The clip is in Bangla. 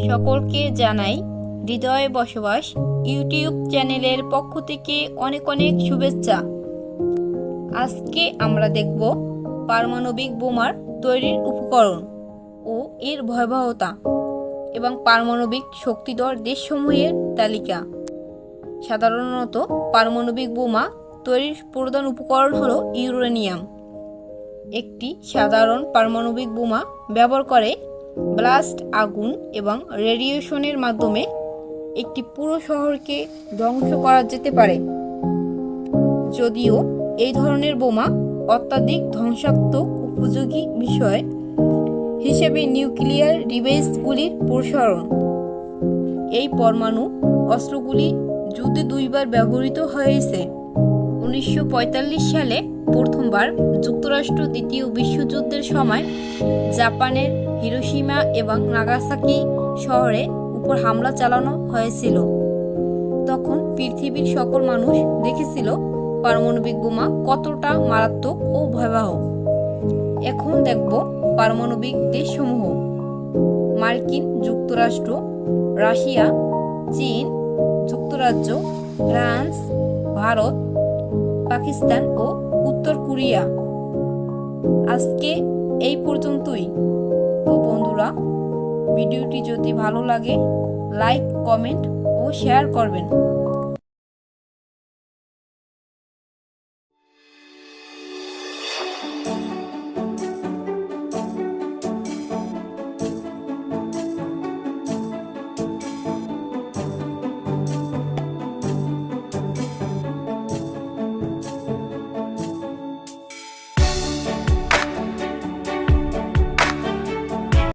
সকলকে জানাই হৃদয়ে বসবাস ইউটিউব চ্যানেলের পক্ষ থেকে অনেক অনেক শুভেচ্ছা। আজকে আমরা দেখব পারমাণবিক বোমার তৈরির উপকরণ ও এর ভয়াবহতা এবং পারমাণবিক শক্তিধর দেশসমূহের তালিকা। সাধারণত পারমাণবিক বোমা তৈরির প্রধান উপকরণ হল ইউরেনিয়াম। একটি সাধারণ পারমাণবিক বোমা ব্যবহার করে ব্লাস্ট আগুন এবং রেডিয়েশনের মাধ্যমে একটি পুরো শহরকে ধ্বংস করা যেতে পারে। যদিও এই ধরনের বোমা অত্যাধিক ধ্বংসাত্মক উপযোগী বিষয় হিসেবে নিউক্লিয়ার ডিভাইসগুলির প্রসারণ। এই পরমাণু অস্ত্রগুলি যুদ্ধে দুইবার ব্যবহৃত হয়েছে। উনিশশো পঁয়তাল্লিশ সালে প্রথমবার যুক্তরাষ্ট্র দ্বিতীয় বিশ্বযুদ্ধের সময় জাপানের হিরোশিমা এবং নাগাসাকি শহরে উপর হামলা চালানো হয়েছিল। তখন পৃথিবীর সকল মানুষ দেখেছিল পারমাণবিক বোমা কতটা মারাত্মক ও ভয়াবহ। এখন দেখব পারমাণবিক দেশসমূহ। মার্কিন যুক্তরাষ্ট্র, রাশিয়া, চীন, যুক্তরাজ্য, ফ্রান্স, ভারত পাকিস্তান ও উত্তর কোরিয়া। আজকে এই পর্যন্তই। তো বন্ধুরা, ভিডিওটি যদি ভালো লাগে, লাইক, কমেন্ট ও শেয়ার করবেন।